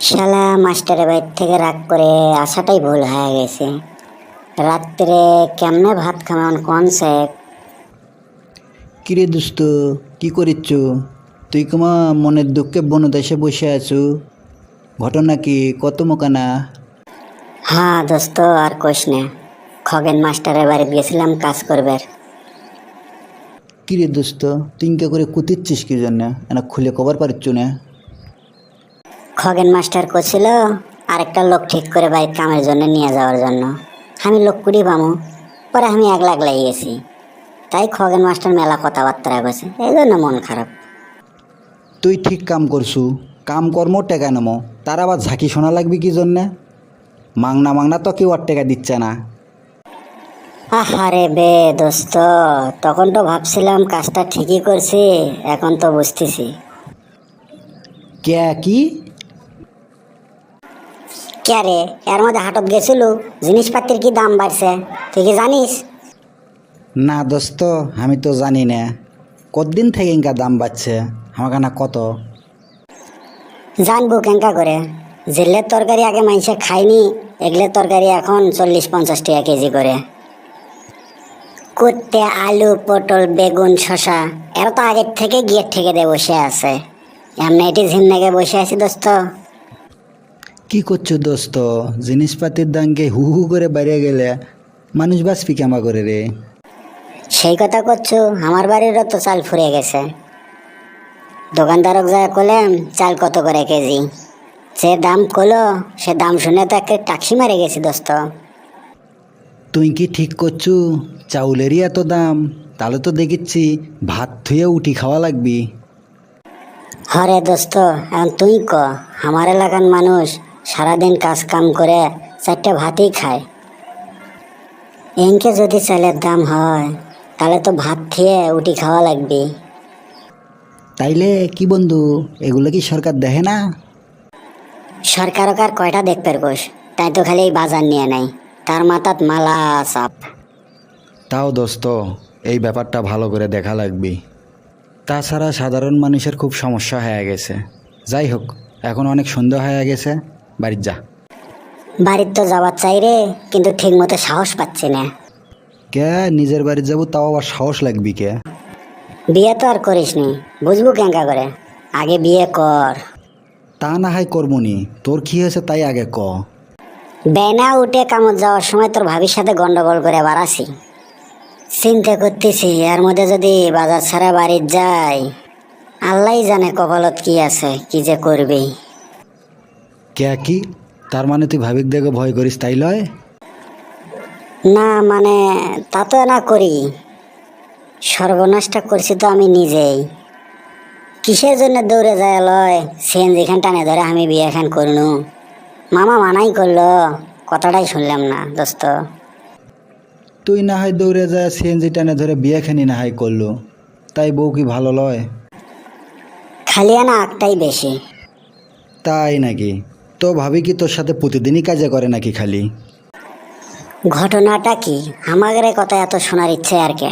শালা মাস্টারের বাড়ির থেকে রাগ করে আসাটাই ভুল হয়ে গেছে। রাত্রে কেমনে ভাত খাওয়ান কোন স্যার কিরে দোস্ত কি করিচ্ছ? তুই কুমা মনের দুঃখে বনদেশে বসে আছো? ঘটনা কি কত মোকানা? হ্যাঁ দোস্ত আর কোষ না। খগেন মাস্টারের বাড়ি গেছিলাম কাজ করবার। কিরে দোস্ত তুই করে কুতিচ্ছিস কি জন্য? এনা খুলে কবার পারছ না? খগেন মাস্টার করছিল আরেকটা লোক ঠিক করে বাইক কামের জন্য নিয়ে যাওয়ার জন্য। আমি লোক কুড়ি পামো পরে আমি একলা একলাই গেছি। তাই খগেন মাস্টার মেলা কথাবার্তা করেছে এই জন্য মন খারাপ। তুই ঠিক কাম করছু কাম কর্ম টেকা নেমো তার আবার ঝাঁকি শোনা লাগবে কি জন্যে? মাংনা মাংনা তো কেউ আর টেকা দিচ্ছে না। আহারে বে দোস্ত তখন তো ভাবছিলাম কাজটা ঠিকই করছি এখন তো বুঝতেছি। কে কি? কে রে এর মধ্যে হাটত গেছিল জিনিসপাতির কি দাম বাড়ছে? তুই কি জানিস? না দোস্ত আমি তো জানি না। কতদিন থেকে ইনকা দাম বাড়ছে? আমার কানা কত? জানব কেঙ্কা করে। জেলের তরকারি আগে মানুষে খায়নি এগুলোর তরকারি এখন চল্লিশ পঞ্চাশ টাকা কেজি করে। কুত্তে আলু পটল বেগুন শশা এরা তো আগের থেকে গিয়ে থেকে দিয়ে বসে আছে। এমনি এটি ঝিন্নাকে বসে আছি দোস্ত। কি করছ দোস্ত? জিনিসপাতির দামকে হু হু করে বাইরে গেলে মানুষ বাঁচবি কেমা করে রে? সেই কথা করছ আমার বাড়িরও তো চাল ফুরে গেছে। দোকানদারক যা করলাম চাল কত করে কেজি? যে দাম কলো সে দাম শুনে তো একটা টাকি মারে গেছি দোস্ত। তুই কি ঠিক করছু? চাউলেরই এত দাম তাহলে তো দেখিচ্ছি ভাত থুয়ে উঠি খাওয়া লাগবি। হরে দোস্ত এখন তুই ক? আমার এলাকার মানুষ সারাদিন কাজ কাম করে চারটে ভাতই খায়। এনকে যদি চালের দাম হয় তাহলে তো ভাত খেয়ে উঠি খাওয়া লাগবে। তাইলে কি বন্ধু এগুলো কি সরকার দেখে না? সরকার আর কয়টা দেখতে কোষ তাই তো খালি এই বাজার নিয়ে নাই। তার মাথাত মালা চাপ তাও দোস্ত এই ব্যাপারটা ভালো করে দেখা লাগবে। তাছাড়া সাধারণ মানুষের খুব সমস্যা হয়ে গেছে। যাই হোক এখন অনেক সুন্দর হয়ে গেছে। বাড়ির যা। বাড়ির তো যাবার চাই রে কিন্তু ঠিক মতো সাহস পাচ্ছি না। কে? নিজের বাড়ি যাব তাও আবার সাহস লাগবি কে? বিয়ে তো আর করিস নি বুঝব কেঙ্কা করে। আগে বিয়ে কর। তা না হয় কর্মনি তোর কি হয়েছে তাই আগে ক। বেনা উঠে কামত যাওয়ার সময় তোর ভাবির সাথে গন্ডগোল করে বাড়াছি। চিন্তা করতেছি এর মধ্যে যদি বাজার ছাড়া বাড়ির যাই আল্লাহ জানে কপালত কি আছে কি যে করবি কে কি? তার মানে তুই ভাবিক দেখে ভয় করিস তাই লয়? না মানে তা তো না করি। সর্বনাশটা করছি তো আমি নিজেই। কিসের জন্য দৌড়ে যায় লয়? সিএনজি খান টানে ধরে আমি বিয়ে খান করনু। মামা মানাই করল কথাটাই শুনলাম না দোস্ত। তুই না হয় দৌড়ে যায় সিএনজি টানে ধরে বিয়ে খানি না হয় করল। তাই বউ কি ভালো লয়? খালি আনা একটাই বেশি। তাই নাকি? তো ভাবি কি তোর সাথে প্রতিদিনই কাজে করে নাকি খালি? ঘটনাটা কি? আমাদের কথা এত শোনার ইচ্ছে আর কে?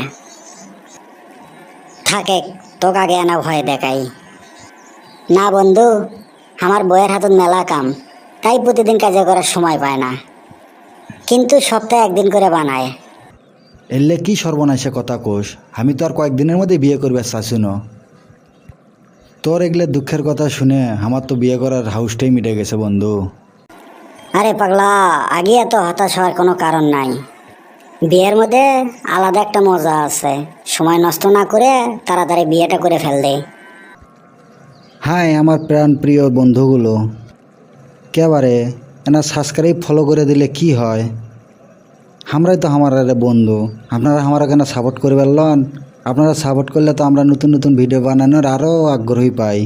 থাকে তোকে আগে আনা ভয় দেখাই। না বন্ধু আমার বইয়ের হাতত মেলা কাম তাই প্রতিদিন কাজে করার সময় পায় না। কিন্তু সপ্তাহে একদিন করে বানায়। এলে কি সর্বনাশে কথা কোষ আমি তো আর কয়েকদিনের মধ্যে বিয়ে করবে শাশুন তোর এগুলো দুঃখের কথা শুনে আমার তো বিয়ে করার হাউসটাই মিটে গেছে বন্ধু। আরে পাগলা আগে এত হতাশ হওয়ার কোনো কারণ নাই। বিয়ের মধ্যে আলাদা একটা মজা আছে। সময় নষ্ট না করে তাড়াতাড়ি বিয়েটা করে ফেল দে। হাই আমার প্রাণ প্রিয় বন্ধুগুলো। কেবারে এনা সাবস্ক্রাইব ফলো করে দিলে কি হয়? আমরাই তো আমার আরে বন্ধু। আপনারা আমার এখানে সাপোর্ট করে পারলেন আপনারা সাপোর্ট করলে তো আমরা নতুন নতুন ভিডিও বানানোর আরও আগ্রহী পাই।